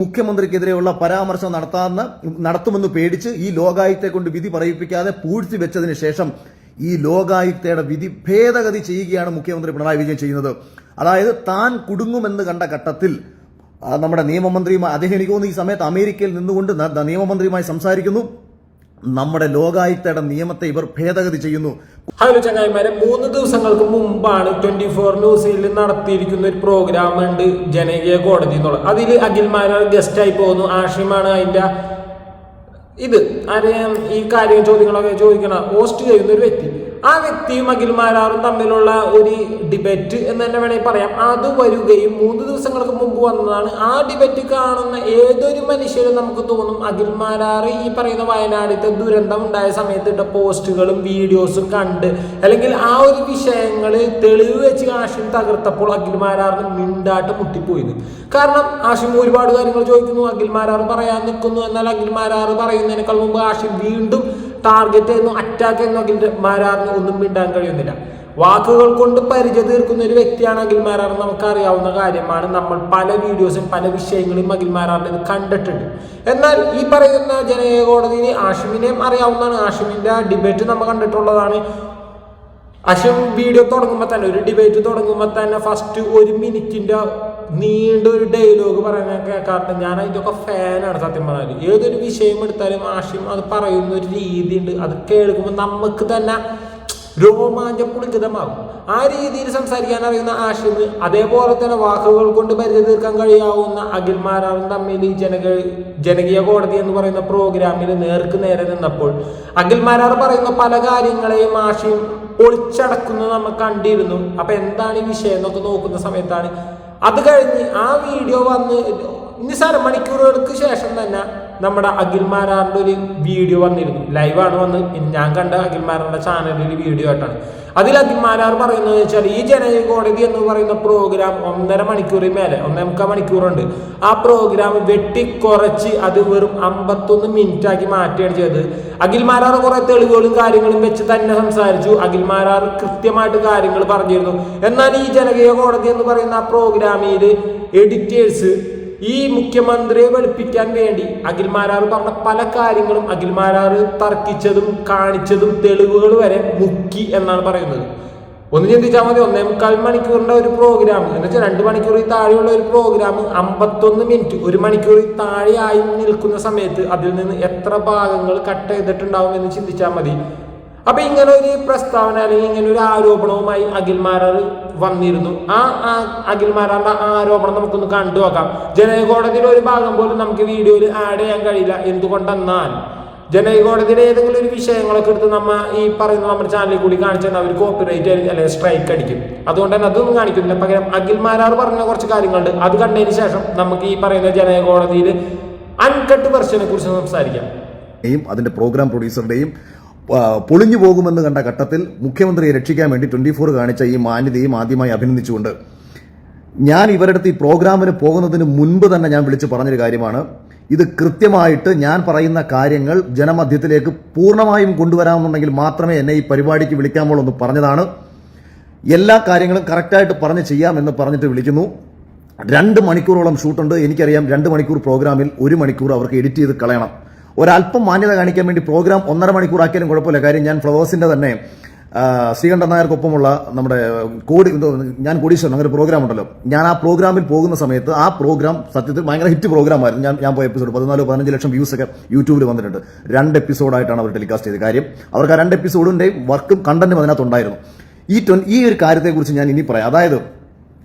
മുഖ്യമന്ത്രിക്കെതിരെയുള്ള പരാമർശം നടത്താന്ന് നടത്തുമെന്ന് പേടിച്ച് ഈ ലോകായുക്തെ കൊണ്ട് വിധി പറയിപ്പിക്കാതെ പൂഴ്ത്തി വെച്ചതിന് ശേഷം ഈ ലോകായുക്തയുടെ വിധി ഭേദഗതി ചെയ്യുകയാണ് മുഖ്യമന്ത്രി പിണറായി വിജയൻ ചെയ്യുന്നത്. അതായത് താൻ കുടുങ്ങുമെന്ന് കണ്ട ഘട്ടത്തിൽ നമ്മുടെ നിയമമന്ത്രിയുമായി അദ്ദേഹം എനിക്ക് തോന്നുന്നു ഈ സമയത്ത് അമേരിക്കയിൽ നിന്നുകൊണ്ട് നിയമമന്ത്രിയുമായി സംസാരിക്കുന്നു. നമ്മുടെ ലോകായുക്തയുടെ നിയമത്തെ ഇവർ ഭേദഗതി ചെയ്യുന്നു. ഹലോ ചങ്ങായിമാരെ മൂന്ന് ദിവസങ്ങൾക്ക് മുമ്പാണ് ട്വന്റി ഫോർ ന്യൂസിൽ നടത്തിയിരിക്കുന്ന ഒരു പ്രോഗ്രാം ഉണ്ട് ജനകീയ കോടതി എന്നുള്ളത് അതിൽ അഖിൽമാരാർ ഗസ്റ്റായി പോകുന്നു. ആഷിമാണ് അതിന്റെ ഇത്. ആരെയും ഈ കാര്യം ചോദ്യങ്ങളൊക്കെ ചോദിക്കണ ഹോസ്റ്റ് ചെയ്യുന്ന ഒരു വ്യക്തി. ആ വ്യക്തിയും അഖിൽമാരാറും തമ്മിലുള്ള ഒരു ഡിബേറ്റ് എന്ന് തന്നെ വേണമെങ്കിൽ പറയാം. അത് വരികയും മൂന്ന് ദിവസങ്ങൾക്ക് മുമ്പ് വന്നതാണ്. ആ ഡിബേറ്റ് കാണുന്ന ഏതൊരു മനുഷ്യരും നമുക്ക് തോന്നും അഖിൽമാരാറ് ഈ പറയുന്ന വയനാടിത്തെ ദുരന്തം ഉണ്ടായ സമയത്ത് ഇട്ട പോസ്റ്റുകളും വീഡിയോസും കണ്ട് അല്ലെങ്കിൽ ആ ഒരു വിഷയങ്ങൾ തെളിവ് വെച്ച് ആഷിം തകർത്തപ്പോൾ അഖിൽമാരാറിന് മിണ്ടാട്ട് മുട്ടിപ്പോയിന്ന് കാരണം ആഷിം ഒരുപാട് കാര്യങ്ങൾ ചോദിക്കുന്നു. അഖിൽമാരാർ പറയാൻ നിൽക്കുന്നു എന്നാൽ അഖിൽമാരാർ പറയുന്നതിനേക്കാൾ മുമ്പ് ആഷിം വീണ്ടും ടാർഗറ്റ് ചെയ്യുന്നു അറ്റാക്ക് ചെയ്യുന്നു അഖിൽമാരാറിന് ഒന്നും മിണ്ടാൻ കഴിയുന്നില്ല. വാക്കുകൾ കൊണ്ട് പരിചയ തീർക്കുന്ന ഒരു വ്യക്തിയാണ് അഖിൽമാരാർ നമുക്ക് അറിയാവുന്ന കാര്യമാണ്. നമ്മൾ പല വീഡിയോസും പല വിഷയങ്ങളും അഖിൽ മാരാറിന് കണ്ടിട്ടുണ്ട്. എന്നാൽ ഈ പറയുന്ന ജനകീയ കോടതിയിൽ ആഷിമിനെയും അറിയാവുന്നതാണ്. ആഷിമിന്റെ ഡിബേറ്റ് നമ്മൾ കണ്ടിട്ടുള്ളതാണ്. അശം വീഡിയോ തുടങ്ങുമ്പോൾ തന്നെ ഒരു ഡിബേറ്റ് തുടങ്ങുമ്പോൾ തന്നെ ഫസ്റ്റ് ഒരു മിനിറ്റിന്റെ നീണ്ട ഒരു ഡയലോഗ് പറയാൻ കേൾക്കാറുണ്ട് ഞാൻ അതിന്റെയൊക്കെ ഫാനാണ് സത്യം പറഞ്ഞാൽ ഏതൊരു വിഷയം എടുത്താലും ആഷിം അത് പറയുന്ന ഒരു രീതിയുണ്ട്. അത് കേൾക്കുമ്പോൾ നമുക്ക് തന്നെ രോമാഞ്ചപുളികിതമാകും ആ രീതിയിൽ സംസാരിക്കാൻ അറിയുന്ന ആഷിം അതേപോലെ തന്നെ വാക്കുകൾ കൊണ്ട് പരിധി തീർക്കാൻ കഴിയാവുന്ന അഖിൽമാരാറും തമ്മിൽ ഈ ജനക ജനകീയ കോടതി എന്ന് പറയുന്ന പ്രോഗ്രാമിൽ നേർക്ക് നേരെ നിന്നപ്പോൾ അഖിൽമാരാർ പറയുന്ന പല കാര്യങ്ങളെയും ആഷിം ഒളിച്ചടക്കുന്നത് നമ്മൾ കണ്ടിരുന്നു. അപ്പൊ എന്താണ് ഈ വിഷയം എന്നൊക്കെ നോക്കുന്ന സമയത്താണ് അത് കഴിഞ്ഞ് ആ വീഡിയോ വന്ന് നിസ്സാര മണിക്കൂറുകൾക്ക് ശേഷം തന്നെ നമ്മുടെ അഖിൽമാരാറിന്റെ ഒരു വീഡിയോ വന്നിരുന്നു. ലൈവാണ് വന്ന്. ഞാൻ കണ്ട അഖിൽമാരാറിന്റെ ചാനലിൽ വീഡിയോ ആയിട്ടാണ് അതിൽ അഖിൽമാരാർ പറയുന്നത് വെച്ചാൽ ഈ ജനകീയ കോടതി എന്ന് പറയുന്ന പ്രോഗ്രാം ഒന്നര മണിക്കൂറിൽ മേലെ ഒന്നേ മുക്കാൽ മണിക്കൂറുണ്ട്. ആ പ്രോഗ്രാം വെട്ടിക്കുറച്ച് അത് വെറും അമ്പത്തൊന്ന് മിനിറ്റ് ആക്കി മാറ്റുകയാണ് ചെയ്തത്. അഖിൽമാരാർ കുറെ തെളിവുകളും കാര്യങ്ങളും വെച്ച് തന്നെ സംസാരിച്ചു. അഖിൽമാരാർ കൃത്യമായിട്ട് കാര്യങ്ങൾ പറഞ്ഞിരുന്നു. എന്നാൽ ഈ ജനകീയ കോടതി എന്ന് പറയുന്ന ആ പ്രോഗ്രാമിൽ എഡിറ്റേഴ്സ് ഈ മുഖ്യമന്ത്രിയെ വെളുപ്പിക്കാൻ വേണ്ടി അഖിൽമാരാർ പറഞ്ഞ പല കാര്യങ്ങളും അഖിൽമാരാർ തർക്കിച്ചതും കാണിച്ചതും തെളിവുകൾ വരെ മുക്കി എന്നാണ് പറയുന്നത്. ഒന്ന് ചിന്തിച്ചാൽ മതി. ഒന്നേ മുക്കാൽ മണിക്കൂറിന്റെ ഒരു പ്രോഗ്രാം എന്ന് വെച്ചാൽ രണ്ട് മണിക്കൂറിൽ താഴെയുള്ള ഒരു പ്രോഗ്രാം അമ്പത്തൊന്ന് മിനിറ്റ് ഒരു മണിക്കൂറിൽ താഴെയായി നിൽക്കുന്ന സമയത്ത് അതിൽ നിന്ന് എത്ര ഭാഗങ്ങൾ കട്ട് ചെയ്തിട്ടുണ്ടാവും എന്ന് ചിന്തിച്ചാൽ മതി. അപ്പൊ ഇങ്ങനെ ഒരു പ്രസ്താവന അല്ലെങ്കിൽ ഇങ്ങനെ ഒരു ആരോപണവുമായി അഖിൽമാരാർ വന്നിരുന്നു. ആ അഖിൽമാരാറിന്റെ ആരോപണം നമുക്കൊന്ന് കണ്ടു നോക്കാം. ജനകോടതിയുടെ കോടതിയുടെ ഒരു ഭാഗം പോലും നമുക്ക് വീഡിയോയിൽ ആഡ് ചെയ്യാൻ കഴിയില്ല. എന്തുകൊണ്ടെന്നാൽ ജനകോടതിയുടെ കോടതിയുടെ ഏതെങ്കിലും ഒരു വിഷയങ്ങളൊക്കെ എടുത്ത് നമ്മ ഈ പറയുന്ന നമ്മുടെ ചാനലിൽ കൂടി കാണിച്ചാൽ അവർ കോപ്പിറൈറ്റ് അല്ലെങ്കിൽ സ്ട്രൈക്ക് അടിക്കും. അതുകൊണ്ട് തന്നെ അതൊന്നും കാണിക്കുന്നില്ല. പകരം അഖിൽമാരാർ പറഞ്ഞ കുറച്ച് കാര്യങ്ങളുണ്ട്. അത് കണ്ടതിന് ശേഷം നമുക്ക് ഈ പറയുന്ന ജനകോടതിയിൽ കോടതിയിൽ അൺകട്ട് വെർഷനെ കുറിച്ച് സംസാരിക്കാം. അതിന്റെ പ്രോഗ്രാം പ്രൊഡ്യൂസറുടെയും പൊളിഞ്ഞു പോകുമെന്ന് കണ്ട ഘട്ടത്തിൽ മുഖ്യമന്ത്രിയെ രക്ഷിക്കാൻ വേണ്ടി ട്വന്റി ഫോർ കാണിച്ച ഈ മാന്യതയും ആദ്യമായി അഭിനന്ദിച്ചുകൊണ്ട്. ഞാൻ ഇവരടുത്ത് ഈ പ്രോഗ്രാമിന് പോകുന്നതിന് മുൻപ് തന്നെ ഞാൻ വിളിച്ചു പറഞ്ഞൊരു കാര്യമാണ്. ഇത് കൃത്യമായിട്ട് ഞാൻ പറയുന്ന കാര്യങ്ങൾ ജനമധ്യത്തിലേക്ക് പൂർണമായും കൊണ്ടുവരാമെന്നുണ്ടെങ്കിൽ മാത്രമേ എന്നെ ഈ പരിപാടിക്ക് വിളിക്കാമോളൂ എന്ന് പറഞ്ഞതാണ്. എല്ലാ കാര്യങ്ങളും കറക്റ്റായിട്ട് പറഞ്ഞ് ചെയ്യാമെന്ന് പറഞ്ഞിട്ട് വിളിക്കുന്നു. രണ്ട് മണിക്കൂറോളം ഷൂട്ടുണ്ട്. എനിക്കറിയാം രണ്ട് മണിക്കൂർ പ്രോഗ്രാമിൽ ഒരു മണിക്കൂർ അവർക്ക് എഡിറ്റ് ചെയ്ത് കളയണം. ഒരല്പം മാന്യത കാണിക്കാൻ വേണ്ടി പ്രോഗ്രാം ഒന്നര മണിക്കൂർ ആക്കിയാലും കുഴപ്പമില്ല. കാര്യം ഞാൻ ഫ്ലവേഴ്സിന്റെ തന്നെ ശ്രീകണ്ഠൻ നായർക്കൊപ്പമുള്ള നമ്മുടെ കോടി ഞാൻ കോടീശ്വരൻ അങ്ങനെ പ്രോഗ്രാം ഉണ്ടല്ലോ. ഞാൻ ആ പ്രോഗ്രാമിൽ പോകുന്ന സമയത്ത് ആ പ്രോഗ്രാം സത്യത്തിൽ ഭയങ്കര ഹിറ്റ് പ്രോഗ്രാം ആയിരുന്നു. ഞാൻ ഞാൻ പോയ എപ്പിസോഡ് പതിനാലോ പതിനഞ്ച് ലക്ഷം വ്യൂസ് ഒക്കെ യൂട്യൂബിൽ വന്നിട്ടുണ്ട്. രണ്ട് എപ്പിസോഡായിട്ടാണ് അവർ ടെലികാസ്റ്റ് ചെയ്ത കാര്യം അവർക്ക് ആ രണ്ട് എപ്പിസോഡിന്റെയും വർക്കും കണ്ടന്റും അതിനകത്തുണ്ടായിരുന്നു ഈ ഈ ഒരു കാര്യത്തെക്കുറിച്ച് ഞാൻ ഇനി പറയാം. അതായത്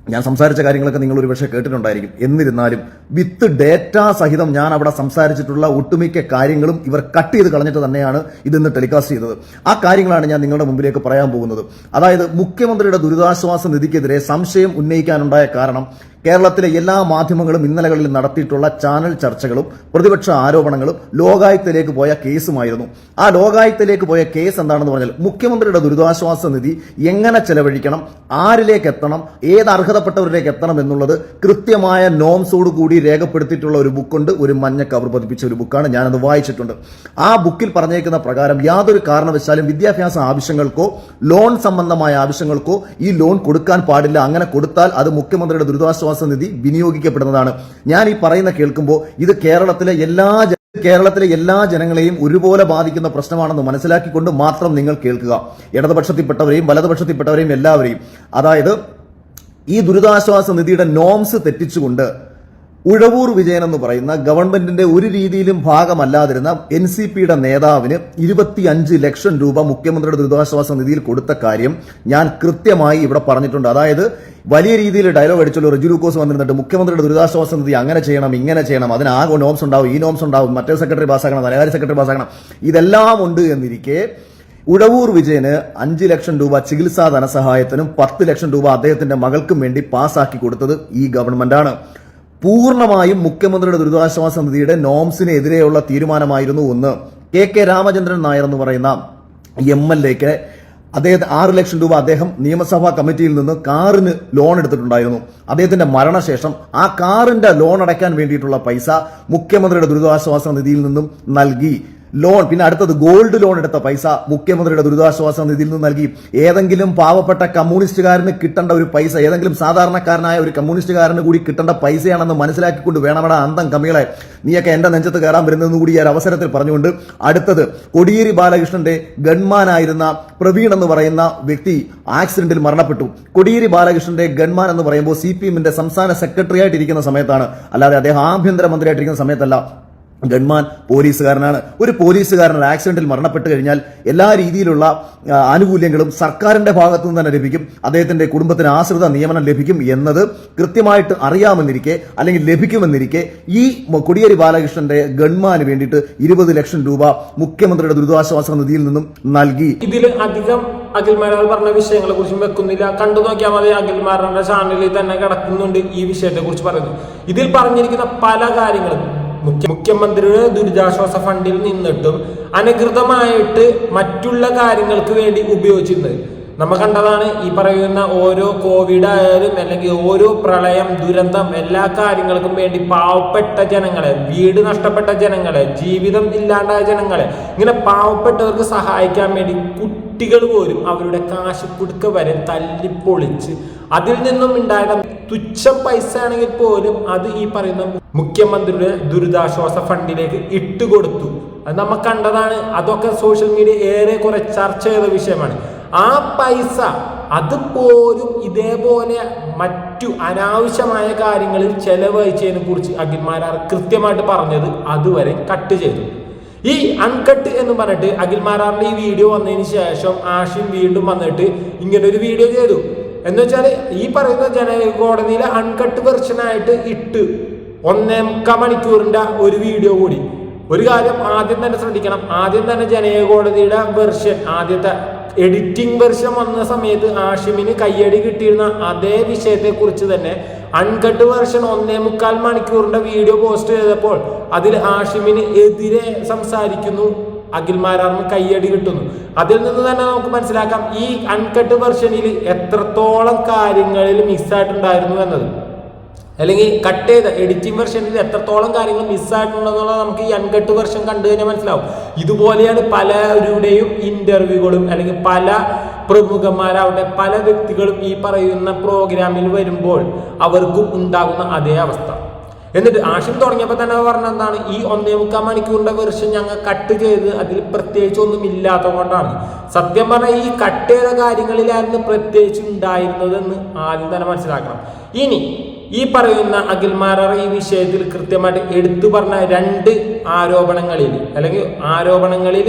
ഞാൻ സംസാരിച്ച കാര്യങ്ങളൊക്കെ നിങ്ങൾ ഒരുപക്ഷെ കേട്ടിട്ടുണ്ടായിരിക്കും. എന്നിരുന്നാലും വിത്ത് ഡേറ്റ സഹിതം ഞാൻ അവിടെ സംസാരിച്ചിട്ടുള്ള ഒട്ടുമിക്ക കാര്യങ്ങളും ഇവർ കട്ട് ചെയ്ത് കളഞ്ഞിട്ട് തന്നെയാണ് ഇതിന്ന് ടെലികാസ്റ്റ് ചെയ്തത്. ആ കാര്യങ്ങളാണ് ഞാൻ നിങ്ങളുടെ മുമ്പിലേക്ക് പറയാൻ പോകുന്നത്. അതായത് മുഖ്യമന്ത്രിയുടെ ദുരിതാശ്വാസ നിധിക്കെതിരെ സംശയം ഉന്നയിക്കാനുണ്ടായ കാരണം കേരളത്തിലെ എല്ലാ മാധ്യമങ്ങളും ഇന്നലകളിൽ നടത്തിയിട്ടുള്ള ചാനൽ ചർച്ചകളും പ്രതിപക്ഷ ആരോപണങ്ങളും ലോകായുക്തയിലേക്ക് പോയ കേസുമായിരുന്നു. ആ ലോകായുക്തയിലേക്ക് പോയ കേസ് എന്താണെന്ന് പറഞ്ഞാൽ മുഖ്യമന്ത്രിയുടെ ദുരിതാശ്വാസ നിധി എങ്ങനെ ചെലവഴിക്കണം ആരിലേക്ക് എത്തണം ഏത് അർഹതപ്പെട്ടവരിലേക്ക് എത്തണം എന്നുള്ളത് കൃത്യമായ നോംസോട് കൂടി രേഖപ്പെടുത്തിയിട്ടുള്ള ഒരു ബുക്കുണ്ട്. ഒരു മഞ്ഞ കവർ പതിപ്പിച്ച ഒരു ബുക്കാണ്. ഞാനത് വായിച്ചിട്ടുണ്ട്. ആ ബുക്കിൽ പറഞ്ഞേക്കുന്ന പ്രകാരം യാതൊരു കാരണവശാലും വിദ്യാഭ്യാസ ആവശ്യങ്ങൾക്കോ ലോൺ സംബന്ധമായ ആവശ്യങ്ങൾക്കോ ഈ ലോൺ കൊടുക്കാൻ പാടില്ല. അങ്ങനെ കൊടുത്താൽ അത് മുഖ്യമന്ത്രിയുടെ ദുരിതാശ്വാസ ദുരിതാശ്വാസ നിധി വിനിയോഗിക്കപ്പെടുന്നതാണ്. ഞാൻ ഈ പറയുന്ന കേൾക്കുമ്പോൾ ഇത് കേരളത്തിലെ എല്ലാ കേരളത്തിലെ എല്ലാ ജനങ്ങളെയും ഒരുപോലെ ബാധിക്കുന്ന പ്രശ്നമാണെന്ന് മനസ്സിലാക്കിക്കൊണ്ട് മാത്രം നിങ്ങൾ കേൾക്കുക. ഇടതുപക്ഷത്തിൽപ്പെട്ടവരെയും വലതുപക്ഷത്തിൽപ്പെട്ടവരെയും എല്ലാവരെയും. അതായത് ഈ ദുരിതാശ്വാസ നിധിയുടെ നോംസ് തെറ്റിച്ചുകൊണ്ട് ഉഴവൂർ വിജയൻ എന്ന് പറയുന്ന ഗവൺമെന്റിന്റെ ഒരു രീതിയിലും ഭാഗമല്ലാതിരുന്ന എൻ സി പിയുടെ നേതാവിന് ഇരുപത്തിയഞ്ച് ലക്ഷം രൂപ മുഖ്യമന്ത്രിയുടെ ദുരിതാശ്വാസ നിധിയിൽ കൊടുത്ത കാര്യം ഞാൻ കൃത്യമായി ഇവിടെ പറഞ്ഞിട്ടുണ്ട്. അതായത് വലിയ രീതിയിൽ ഡയലോഗ് അടിച്ചുള്ള റിജു ലൂക്കോസ് വന്നിരുന്നിട്ട് മുഖ്യമന്ത്രിയുടെ ദുരിതാശ്വാസ നിധി അങ്ങനെ ചെയ്യണം ഇങ്ങനെ ചെയ്യണം അതിന് ആകെ നോംസ് ഉണ്ടാവും ഈ നോംസ് ഉണ്ടാവും മറ്റേ സെക്രട്ടറി പാസ്സാക്കണം ധനകാര്യ സെക്രട്ടറി പാസ്സാക്കണം ഇതെല്ലാം ഉണ്ട് എന്നിരിക്കെ ഉഴവൂർ വിജയന് അഞ്ച് ലക്ഷം രൂപ ചികിത്സാ ധനസഹായത്തിനും പത്ത് ലക്ഷം രൂപ അദ്ദേഹത്തിന്റെ മകൾക്കും വേണ്ടി പാസ്സാക്കി കൊടുത്തത് ഈ ഗവൺമെന്റാണ് പൂർണമായും മുഖ്യമന്ത്രിയുടെ ദുരിതാശ്വാസ നിധിയുടെ നോംസിനെതിരെയുള്ള തീരുമാനമായിരുന്നു ഒന്ന്. കെ കെ രാമചന്ദ്രൻ നായർ എന്ന് പറയുന്ന എം എൽ എക്ക് അദ്ദേഹത്തിന് ആറ് ലക്ഷം രൂപ അദ്ദേഹം നിയമസഭാ കമ്മിറ്റിയിൽ നിന്ന് കാറിന് ലോൺ എടുത്തിട്ടുണ്ടായിരുന്നു. അദ്ദേഹത്തിന്റെ മരണശേഷം ആ കാറിന്റെ ലോൺ അടയ്ക്കാൻ വേണ്ടിയിട്ടുള്ള പൈസ മുഖ്യമന്ത്രിയുടെ ദുരിതാശ്വാസ നിധിയിൽ നിന്നും നൽകി. ലോൺ പിന്നെ അടുത്തത് ഗോൾഡ് ലോൺ എടുത്ത പൈസ മുഖ്യമന്ത്രിയുടെ ദുരിതാശ്വാസ നിധിയിൽ നിന്ന് നൽകി. ഏതെങ്കിലും പാവപ്പെട്ട കമ്മ്യൂണിസ്റ്റുകാരന് കിട്ടേണ്ട ഒരു പൈസ ഏതെങ്കിലും സാധാരണക്കാരനായ ഒരു കമ്മ്യൂണിസ്റ്റുകാരന് കൂടി കിട്ടേണ്ട പൈസയാണെന്ന് മനസ്സിലാക്കിക്കൊണ്ട് വേണമെടാ അന്തം കമ്മികളെ. നീയൊക്കെ എന്റെ നെഞ്ചത്ത് കയറാൻ വരുന്നതെന്ന് കൂടി ഈ അവസരത്തിൽ പറഞ്ഞുകൊണ്ട് അടുത്തത് കൊടിയേരി ബാലകൃഷ്ണന്റെ ഗൺമാനായിരുന്ന പ്രവീൺ എന്ന് പറയുന്ന വ്യക്തി ആക്സിഡന്റിൽ മരണപ്പെട്ടു. കൊടിയേരി ബാലകൃഷ്ണന്റെ ഗൺമാൻ എന്ന് പറയുമ്പോൾ സി പി എമ്മിന്റെ സംസ്ഥാന സെക്രട്ടറി ആയിട്ടിരിക്കുന്ന സമയത്താണ്. അല്ലാതെ അദ്ദേഹം ആഭ്യന്തരമന്ത്രിയായിട്ടിരിക്കുന്ന സമയത്തല്ല. ഗൺമാൻ പോലീസുകാരനാണ്. ഒരു പോലീസുകാരൻ ആക്സിഡന്റിൽ മരണപ്പെട്ട് കഴിഞ്ഞാൽ എല്ലാ രീതിയിലുള്ള ആനുകൂല്യങ്ങളും സർക്കാരിന്റെ ഭാഗത്തു നിന്ന് തന്നെ ലഭിക്കും. അദ്ദേഹത്തിന്റെ കുടുംബത്തിന് ആശ്രിത നിയമനം ലഭിക്കും എന്നത് കൃത്യമായിട്ട് അറിയാമെന്നിരിക്കെ അല്ലെങ്കിൽ ലഭിക്കുമെന്നിരിക്കെ ഈ കൊടിയേരി ബാലകൃഷ്ണന്റെ ഗൺമാന് വേണ്ടിയിട്ട് ഇരുപത് ലക്ഷം രൂപ മുഖ്യമന്ത്രിയുടെ ദുരിതാശ്വാസ നിധിയിൽ നിന്നും നൽകി. ഇതിൽ അധികം അഖിൽമാരാൾ പറഞ്ഞ വിഷയങ്ങളെ കുറിച്ചും വെക്കുന്നില്ല. കണ്ടു നോക്കിയാൽ മതി അഖിൽമാരുടെ ചാനലിൽ തന്നെ കിടക്കുന്നുണ്ട് ഈ വിഷയത്തെ കുറിച്ച് പറയുന്നത്. ഇതിൽ പറഞ്ഞിരിക്കുന്ന പല കാര്യങ്ങളും മുഖ്യമന്ത്രിയുടെ ദുരിതാശ്വാസ ഫണ്ടിൽ നിന്നിട്ടും അനധികൃതമായിട്ട് മറ്റുള്ള കാര്യങ്ങൾക്ക് വേണ്ടി ഉപയോഗിച്ചിരുന്നത്. നമ്മ കണ്ടതാണ് ഈ പറയുന്ന ഓരോ കോവിഡ് ആയാലും അല്ലെങ്കിൽ ഓരോ പ്രളയം ദുരന്തം എല്ലാ കാര്യങ്ങൾക്കും വേണ്ടി പാവപ്പെട്ട ജനങ്ങളെ വീട് നഷ്ടപ്പെട്ട ജനങ്ങളെ ജീവിതം ഇല്ലാണ്ടായ ജനങ്ങളെ ഇങ്ങനെ പാവപ്പെട്ടവർക്ക് സഹായിക്കാൻ വേണ്ടി കുട്ടികൾ പോലും അവരുടെ കാശ് കുടുക്ക വരെ തല്ലിപ്പൊളിച്ച് അതിൽ നിന്നും ഉണ്ടായ തുച്ഛം പൈസ ആണെങ്കിൽ പോലും അത് ഈ പറയുന്ന മുഖ്യമന്ത്രിയുടെ ദുരിതാശ്വാസ ഫണ്ടിലേക്ക് ഇട്ടുകൊടുത്തു അത് നമ്മൾ കണ്ടതാണ്. അതൊക്കെ സോഷ്യൽ മീഡിയ ഏറെ കുറെ ചർച്ച ചെയ്ത വിഷയമാണ്. ആ പൈസ അത് പോലും ഇതേപോലെ മറ്റു അനാവശ്യമായ കാര്യങ്ങളിൽ ചെലവഴിച്ചതിനെ കുറിച്ച് അഖിൽമാരാർ കൃത്യമായിട്ട് പറഞ്ഞത് അതുവരെ കട്ട് ചെയ്തു. ഈ അൺകട്ട് എന്ന് പറഞ്ഞിട്ട് അഖിൽമാരാറിന്റെ ഈ വീഡിയോ വന്നതിന് ശേഷം ആഷിം വീണ്ടും വന്നിട്ട് ഇങ്ങനെ ഒരു വീഡിയോ ചെയ്തു. എന്ന് വെച്ചാൽ ഈ പറയുന്ന ജനകോടതിയിലെ അൺകട്ട് വെർഷനായിട്ട് ഇട്ട് ഒന്നേ മുക്കാൽ മണിക്കൂറിന്റെ ഒരു വീഡിയോ കൂടി. ഒരു കാര്യം ആദ്യം തന്നെ ശ്രദ്ധിക്കണം. ആദ്യം തന്നെ ജനകോടതിയുടെ കോടതിയുടെ വെർഷൻ ആദ്യത്തെ എഡിറ്റിംഗ് വെർഷൻ വന്ന സമയത്ത് ആഷിമിന് കയ്യടി കിട്ടിയിരുന്ന അതേ വിഷയത്തെ കുറിച്ച് തന്നെ അൺകട്ട് വെർഷൻ ഒന്നേ മുക്കാൽ മണിക്കൂറിന്റെ വീഡിയോ പോസ്റ്റ് ചെയ്തപ്പോൾ അതിൽ ആഷിമിന് എതിരെ സംസാരിക്കുന്നു. അഖിൽമാരാറിന് കയ്യടി കിട്ടുന്നു. അതിൽ നിന്ന് തന്നെ നമുക്ക് മനസ്സിലാക്കാം ഈ അൺകട്ട് വെർഷനിൽ എത്രത്തോളം കാര്യങ്ങളിൽ മിസ്സായിട്ടുണ്ടായിരുന്നു എന്നത്. അല്ലെങ്കിൽ കട്ട് ചെയ്ത എഡിറ്റിംഗ് വെർഷനിൽ എത്രത്തോളം കാര്യങ്ങൾ മിസ്സായിട്ടുണ്ടെന്നുള്ളത് നമുക്ക് ഈ അൺകട്ട് വെർഷൻ കണ്ടു കഴിഞ്ഞാൽ മനസ്സിലാവും. ഇതുപോലെയാണ് പലരുടെയും ഇന്റർവ്യൂകളും അല്ലെങ്കിൽ പല പ്രമുഖന്മാരാവട്ടെ പല വ്യക്തികളും ഈ പറയുന്ന പ്രോഗ്രാമിൽ വരുമ്പോൾ അവർക്കും ഉണ്ടാകുന്ന അതേ അവസ്ഥ. എന്നിട്ട് ആഷിം തുടങ്ങിയപ്പോൾ തന്നെ പറഞ്ഞ എന്താണ്? ഈ ഒന്നേ മുക്കാൽ മണിക്കൂറിന്റെ വെർഷൻ ഞങ്ങൾ കട്ട് ചെയ്ത് അതിൽ പ്രത്യേകിച്ച് ഒന്നും ഇല്ലാത്തത് കൊണ്ടാണ്. സത്യം പറഞ്ഞാൽ ഈ കട്ട് ചെയ്ത കാര്യങ്ങളിലായിരുന്നു പ്രത്യേകിച്ച് ഉണ്ടായിരുന്നതെന്ന് ആദ്യം തന്നെ മനസ്സിലാക്കണം. ഇനി ഈ പറയുന്ന അഖിൽമാരാർ ഈ വിഷയത്തിൽ കൃത്യമായിട്ട് എടുത്തു പറഞ്ഞ രണ്ട് ആരോപണങ്ങളിൽ അല്ലെങ്കിൽ ആരോപണങ്ങളിൽ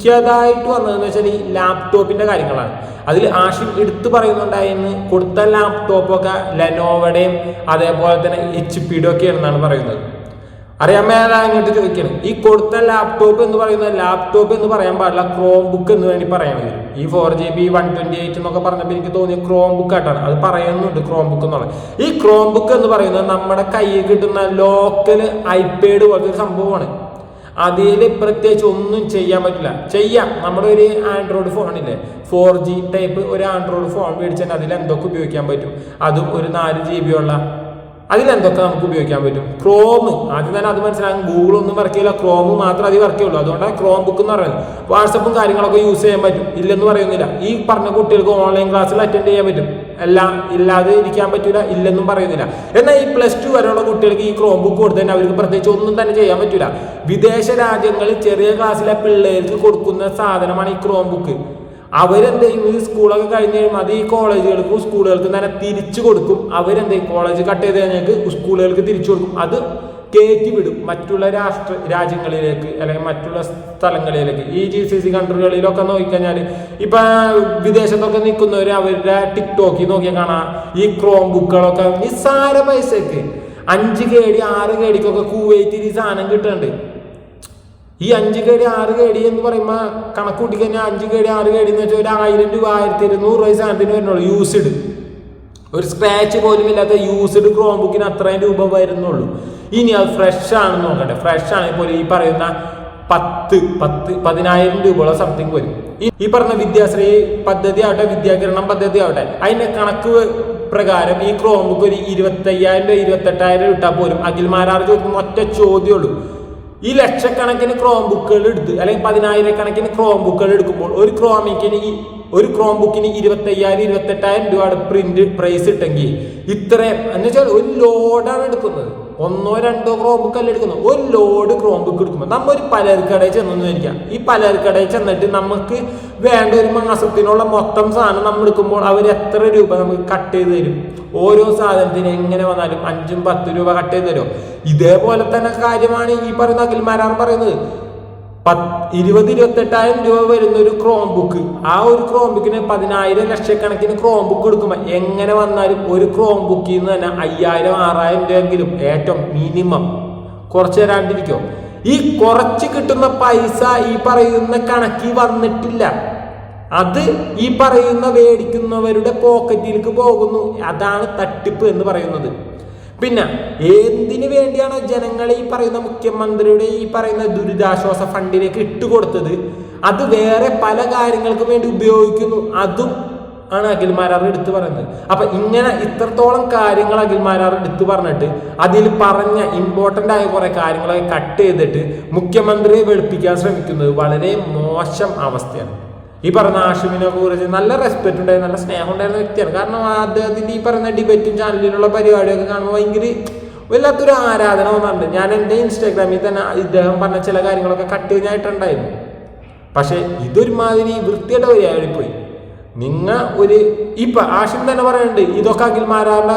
മുഖ്യതായിട്ട് വന്നതെന്ന് വെച്ചാൽ ഈ ലാപ്ടോപ്പിന്റെ കാര്യങ്ങളാണ്. അതിൽ ആഷിം എടുത്തു പറയുന്നുണ്ടായിരുന്നു കൊടുത്ത ലാപ്ടോപ്പൊക്കെ ലെനോവയുടെയും അതേപോലെ തന്നെ എച്ച് പിയുടെ ഒക്കെ ആണെന്നാണ് പറയുന്നത്. അറിയാൻ മേല അങ്ങോട്ട് ചോദിക്കണം. ഈ കൊടുത്ത ലാപ്ടോപ്പ് എന്ന് പറയുന്നത് ലാപ്ടോപ്പ് എന്ന് പറയാൻ പാടില്ല ക്രോം ബുക്ക് എന്ന് വേണ്ടി വരും ഈ four G B one twenty eight എന്നൊക്കെ പറഞ്ഞപ്പോൾ എനിക്ക് തോന്നിയ ക്രോം ബുക്ക് ആയിട്ടാണ്. അത് പറയുന്നുണ്ട് ക്രോം ബുക്ക് എന്നുള്ളത് ഈ ക്രോം ബുക്ക് എന്ന് പറയുന്നത് നമ്മുടെ കയ്യിൽ കിട്ടുന്ന ലോക്കൽ ഐപാഡ് പോലത്തെ ഒരു സംഭവമാണ്. അതിൽ പ്രത്യേകിച്ച് ഒന്നും ചെയ്യാൻ പറ്റില്ല. ചെയ്യാം. നമ്മുടെ ഒരു ആൻഡ്രോയിഡ് ഫോണില്ലേ ഫോർ ജി ടൈപ്പ് ഒരു ആൻഡ്രോയിഡ് ഫോൺ മേടിച്ചാൽ അതിൽ എന്തൊക്കെ ഉപയോഗിക്കാൻ പറ്റും? അതും ഒരു നാല് ജി ബി ഉള്ള അതിലെന്തൊക്കെ നമുക്ക് ഉപയോഗിക്കാൻ പറ്റും? ക്രോം ആദ്യം തന്നെ അത് മനസ്സിലാകും ഗൂഗിൾ ഒന്നും വർക്ക് ചെയ്യില്ല. ക്രോം മാത്രം അത് വർക്ക് ചെയ്യുള്ളൂ. അതുകൊണ്ടാണ് ക്രോം ബുക്ക് എന്ന് പറയുന്നത്. വാട്സപ്പും കാര്യങ്ങളൊക്കെ യൂസ് ചെയ്യാൻ പറ്റും. ഇല്ലെന്ന് പറയുന്നില്ല. ഈ പറഞ്ഞ കുട്ടികൾക്ക് ഓൺലൈൻ ക്ലാസ്സിൽ അറ്റൻഡ് ചെയ്യാൻ പറ്റും. എല്ലാം ഇല്ലാതെ ഇരിക്കാൻ പറ്റൂല ഇല്ലെന്നും പറയുന്നില്ല. എന്നാൽ ഈ പ്ലസ് ടു വരെയുള്ള കുട്ടികൾക്ക് ഈ ക്രോം ബുക്ക് കൊടുത്തു തന്നെ അവർക്ക് പ്രത്യേകിച്ച് ഒന്നും തന്നെ ചെയ്യാൻ പറ്റൂല. വിദേശ രാജ്യങ്ങളിൽ ചെറിയ ക്ലാസ്സിലെ പിള്ളേർക്ക് കൊടുക്കുന്ന സാധനമാണ് ഈ ക്രോം ബുക്ക് അവരെന്ത് ചെയ്യും? ഈ സ്കൂളൊക്കെ കഴിഞ്ഞ് കഴിയുമ്പോൾ അത് ഈ കോളേജുകൾക്കും സ്കൂളുകൾക്കും തന്നെ തിരിച്ചു കൊടുക്കും. അവരെന്ത് കോളേജ് കട്ട് ചെയ്ത് കഴിഞ്ഞാൽ സ്കൂളുകൾക്ക് തിരിച്ചു കൊടുക്കും. അത് കയറ്റി വിടും മറ്റുള്ള രാഷ്ട്ര രാജ്യങ്ങളിലേക്ക് അല്ലെങ്കിൽ മറ്റുള്ള സ്ഥലങ്ങളിലേക്ക്. ഈ ജി സി സി കൺട്രികളിലൊക്കെ നോക്കിക്കഴിഞ്ഞാൽ ഇപ്പം വിദേശത്തൊക്കെ നിൽക്കുന്നവർ അവരുടെ ടിക്ടോക്കിൽ നോക്കിയാൽ കാണാം. ഈ ക്രോം ബുക്കുകളൊക്കെ നിസ്സാര പൈസക്ക് അഞ്ച് കേടി ആറ് കേടിക്കൊക്കെ കുവൈറ്റിൽ ഈ സാധനം കിട്ടുന്നുണ്ട് ഈ അഞ്ച് കേടി ആറ് കേടി എന്ന് പറയുമ്പോൾ കണക്കൂട്ടിക്കഴിഞ്ഞാൽ കൂട്ടി കഴിഞ്ഞാൽ അഞ്ച് കേടി ആറ് കേടി എന്ന് വെച്ചാൽ ഒരു ആയിരം രൂപ ആയിരത്തി ഇരുന്നൂറ് രൂപ സാധനത്തിന് വരുന്നുള്ളൂ. യൂസ്ഡ് ഒരു സ്ക്രാച്ച് പോലും ഇല്ലാത്ത യൂസ്ഡ് ക്രോം ബുക്കിന് അത്രയും രൂപ വരുന്നുള്ളൂ. ഇനി അത് ഫ്രഷ് ആണെന്ന് നോക്കട്ടെ. ഫ്രഷ് ആണെങ്കിൽ പോലും ഈ പറയുന്ന പത്ത് പത്ത് പതിനായിരം രൂപയുള്ള സംതിങ് വരും. ഈ- പറഞ്ഞ വിദ്യാശ്രീ പദ്ധതി ആവട്ടെ വിദ്യാകിരണം പദ്ധതി ആവട്ടെ അതിന്റെ കണക്ക് പ്രകാരം ഈ ക്രോം ബുക്ക് ഒരു ഇരുപത്തയ്യായിരം രൂപ ഇരുപത്തെട്ടായിരം രൂപ ഇട്ടാൽ പോലും അഖിൽമാരാർ ചോദിക്കുന്ന ഒറ്റ ചോദ്യമുള്ളൂ ഈ ലക്ഷക്കണക്കിന് ക്രോം ബുക്കുകൾ എടുത്ത് അല്ലെങ്കിൽ പതിനായിരക്കണക്കിന് ക്രോം ബുക്കുകൾ എടുക്കുമ്പോൾ ഒരു ക്രോമിക്കിന് ഈ ഒരു ക്രോം ബുക്കിന് ഇരുപത്തയ്യായിരം ഇരുപത്തെട്ടായിരം രൂപയുടെ പ്രിന്റ് പ്രൈസ് ഇട്ടെങ്കിൽ ഇത്രയും എന്ന് വെച്ചാൽ ഒരു ലോഡാണ് എടുക്കുന്നത്. ഒന്നോ രണ്ടോ ക്രോം ബുക്ക് അല്ല എടുക്കുന്നത് ഒരു ലോഡ് ക്രോം ബുക്ക് എടുക്കുമ്പോൾ നമ്മൾ ഒരു പലചരക്കടയിൽ ചെന്നു വിചാരിക്കാം ഈ പലചരക്കടയിൽ ചെന്നിട്ട് നമുക്ക് വേണ്ട ഒരു മാസത്തിനുള്ള മൊത്തം സാധനം നമ്മൾ എടുക്കുമ്പോൾ അവർ എത്ര രൂപ നമുക്ക് കട്ട് ചെയ്ത് തരും? ഓരോ സാധനത്തിന് എങ്ങനെ വന്നാലും അഞ്ചും പത്ത് രൂപ കട്ട് ചെയ്ത് തരും. ഇതേപോലെ തന്നെ കാര്യമാണ് ഈ പറയുന്ന അഖിൽമാരാർ പറയുന്നത്. പത്ത് ഇരുപത് ഇരുപത്തെട്ടായിരം രൂപ വരുന്ന ഒരു ക്രോം ബുക്ക് ആ ഒരു ക്രോം ബുക്കിന് പതിനായിരം ലക്ഷക്കണക്കിന് ക്രോം ബുക്ക് എടുക്കുമ്പോൾ എങ്ങനെ വന്നാലും ഒരു ക്രോം ബുക്കിൽ നിന്ന് തന്നെ അയ്യായിരം ആറായിരം രൂപയെങ്കിലും ഏറ്റവും മിനിമം കുറച്ച് തരാണ്ടിരിക്കോ? ഈ കുറച്ച് കിട്ടുന്ന പൈസ ഈ പറയുന്ന കണക്കിൽ വന്നിട്ടില്ല. അത് ഈ പറയുന്ന മേടിക്കുന്നവരുടെ പോക്കറ്റിലേക്ക് പോകുന്നു. അതാണ് തട്ടിപ്പ് എന്ന് പറയുന്നത്. പിന്നെ എന്തിനു വേണ്ടിയാണ് ജനങ്ങൾ ഈ പറയുന്ന മുഖ്യമന്ത്രിയുടെ ഈ പറയുന്ന ദുരിതാശ്വാസ ഫണ്ടിലേക്ക് ഇട്ടുകൊടുത്തത്? അത് വേറെ പല കാര്യങ്ങൾക്കും വേണ്ടി ഉപയോഗിക്കുന്നു. അതും ആണ് അഖിൽമാരാർ എടുത്തു പറയുന്നത്. അപ്പൊ ഇങ്ങനെ ഇത്രത്തോളം കാര്യങ്ങൾ അഖിൽമാരാർ എടുത്തു പറഞ്ഞിട്ട് അതിൽ പറഞ്ഞ ഇമ്പോർട്ടന്റ് ആയ കുറെ കാര്യങ്ങളൊക്കെ കട്ട് ചെയ്തിട്ട് മുഖ്യമന്ത്രിയെ വെളുപ്പിക്കാൻ ശ്രമിക്കുന്നത് വളരെ മോശം അവസ്ഥയാണ്. ഈ പറഞ്ഞ ആഷിമിനെ കുറിച്ച് നല്ല റെസ്പെക്ട് ഉണ്ടായിരുന്നു നല്ല സ്നേഹം ഉണ്ടായിരുന്ന വ്യക്തിയാണ്. കാരണം അദ്ദേഹത്തിന്റെ ഈ പറഞ്ഞ ഡിബേറ്റും ചാനലിലുള്ള പരിപാടിയൊക്കെ കാണുമ്പോൾ ഭയങ്കര വല്ലാത്തൊരു ആരാധന വന്നിട്ടുണ്ട്. ഞാൻ എന്റെ ഇൻസ്റ്റാഗ്രാമിൽ തന്നെ ഇദ്ദേഹം പറഞ്ഞ ചില കാര്യങ്ങളൊക്കെ കട്ട് പക്ഷേ പക്ഷെ ഇതൊരുമാതിരി വൃത്തിയുടെ വരിയായി പോയി നിങ്ങൾ ഒരു ഇപ്പൊ ആഷിം തന്നെ പറയുന്നുണ്ട് ഇതൊക്കെ അഖിൽമാരാറിന്റെ